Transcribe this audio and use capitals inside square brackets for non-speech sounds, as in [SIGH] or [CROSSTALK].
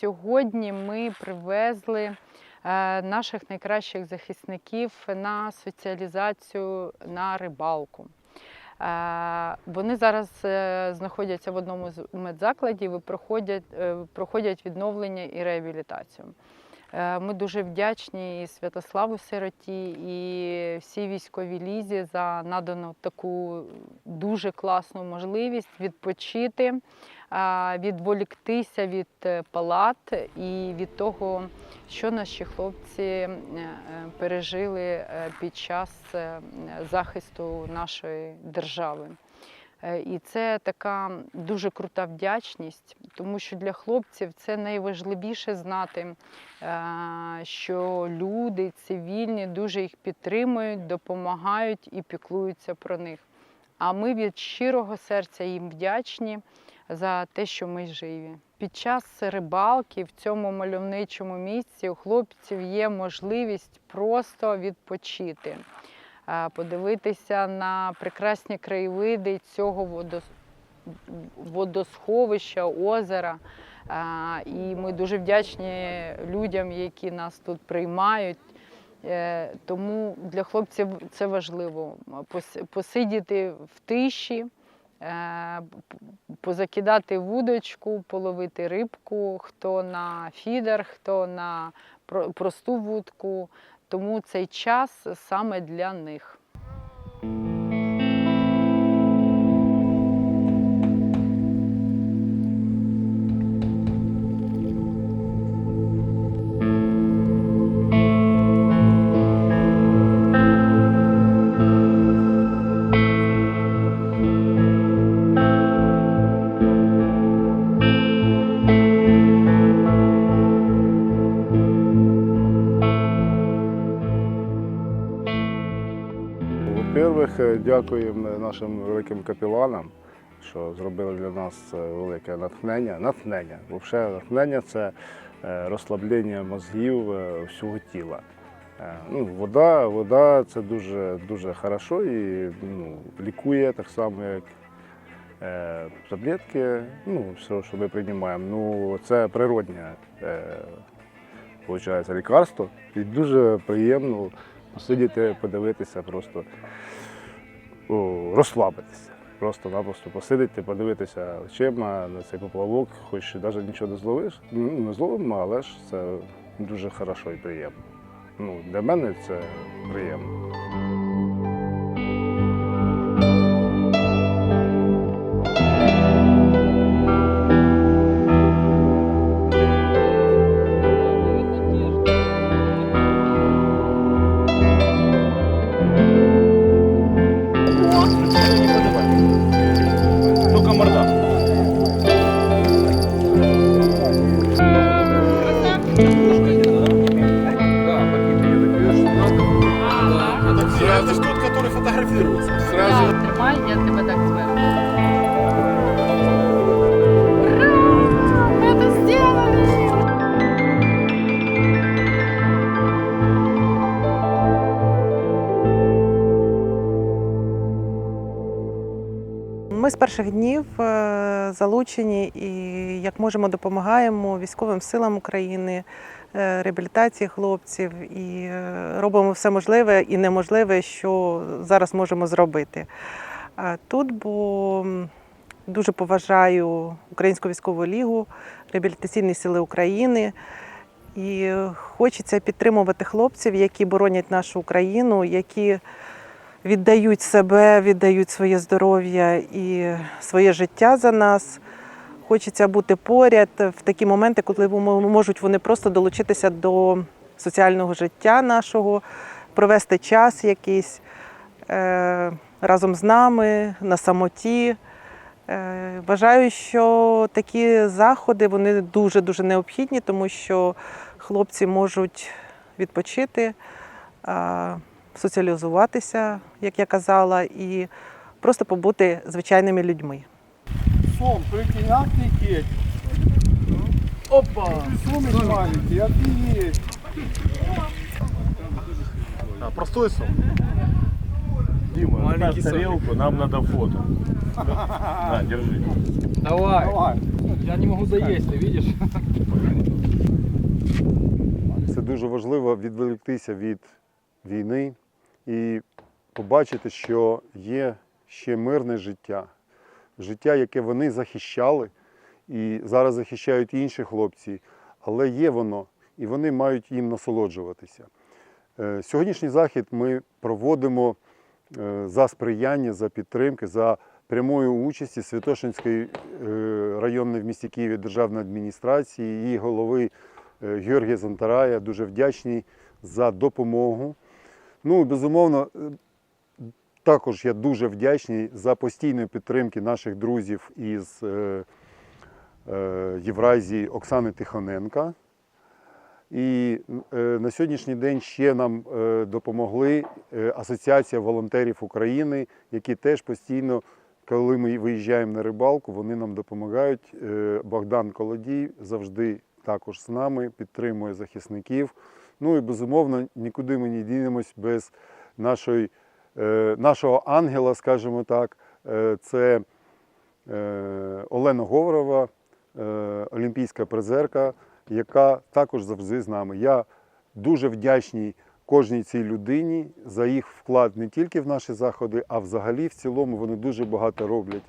Сьогодні ми привезли е, наших найкращих захисників на соціалізацію на рибалку. Е, Вони зараз е, знаходяться в одному з медзакладів і проходять, проходять відновлення і реабілітацію. Е, Ми дуже вдячні і Святославу Сироті, і всій військовій лізі за надану таку дуже класну можливість відпочити, а, відволіктися від е, палат і від того, що наші хлопці е, е, пережили е, під час е, захисту нашої держави. Е, І це така дуже крута вдячність, тому що для хлопців це найважливіше знати, е, що люди цивільні дуже їх підтримують, допомагають і піклуються про них. А ми від щирого серця їм вдячні за те, що ми живі. Під час рибалки в цьому мальовничому місці у хлопців є можливість просто відпочити, подивитися на прекрасні краєвиди цього водос- водосховища, озера. І ми дуже вдячні людям, які нас тут приймають. Е, Тому для хлопців це важливо посидіти в тиші, позакидати вудочку, половити рибку, хто на фідер, хто на про- просту вудку. Тому цей час саме для них. Во-первых, е, дякуємо нашим великим капіланам, що зробили для нас е, велике натхнення. Натхнення. Взагалі, натхнення це е, розслаблення мозгів е, всього тіла. Ну, вода, вода це дуже, дуже хорошо і ну, лікує так само, як таблетки, ну, все, що ми приймаємо. Ну, це природне е, лікарство. І дуже приємно посидіти, подивитися, просто розслабитися. Просто-напросто посидіти, подивитися очима на цей поплавок, хоч навіть нічого не зловиш, ну, не зловимо, але ж це дуже хорошо і приємно. Ну, для мене це приємно. Это ж тот, который фотографируется. Тримай, я тебе так зверху. Ми з перших днів е, залучені і як можемо допомагаємо військовим силам України, е, реабілітації хлопців і е, робимо все можливе і неможливе, що зараз можемо зробити. Тут бо дуже поважаю Українську військову лігу, реабілітаційні сили України. І хочеться підтримувати хлопців, які боронять нашу Україну, які віддають себе, віддають своє здоров'я і своє життя за нас. Хочеться бути поряд в такі моменти, коли можуть вони просто долучитися до соціального життя нашого, провести час якийсь е, разом з нами на самоті. Е, Вважаю, що такі заходи вони дуже дуже необхідні, тому що хлопці можуть відпочити, соціалізуватися, як я казала, і просто побути звичайними людьми. Сом, прикинь, офигеть. Опа! Сумочки маленький, офигеть. А, простой сом. Дима, Маленький ставь тарелку, нам надо фото. [LAUGHS] На, держи. Давай. Давай. Я не могу доесть, ты видишь? Це дуже важливо відволіктися від війни і побачити, що є ще мирне життя, життя, яке вони захищали, і зараз захищають інші хлопці, але є воно, і вони мають їм насолоджуватися. Е, Сьогоднішній захід ми проводимо е, за сприяння, за підтримки, за прямою участі Святошинської е, районної в місті Києві державної адміністрації, її голови Георгія Зантарая. Дуже вдячний за допомогу. Ну безумовно, е, також я дуже вдячний за постійної підтримки наших друзів із е, е, Євразії Оксани Тихоненка. І на сьогоднішній день ще нам допомогли Асоціація волонтерів України, які теж постійно, коли ми виїжджаємо на рибалку, вони нам допомагають. Богдан Колодій завжди також з нами, підтримує захисників. Ну і безумовно, нікуди ми не дінемось без нашої, е, нашого ангела, скажімо так. Е, Це е, Олена Говорова, олімпійська призерка, яка також завжди з нами. Я дуже вдячний кожній цій людині за їх вклад не тільки в наші заходи, а взагалі в цілому вони дуже багато роблять.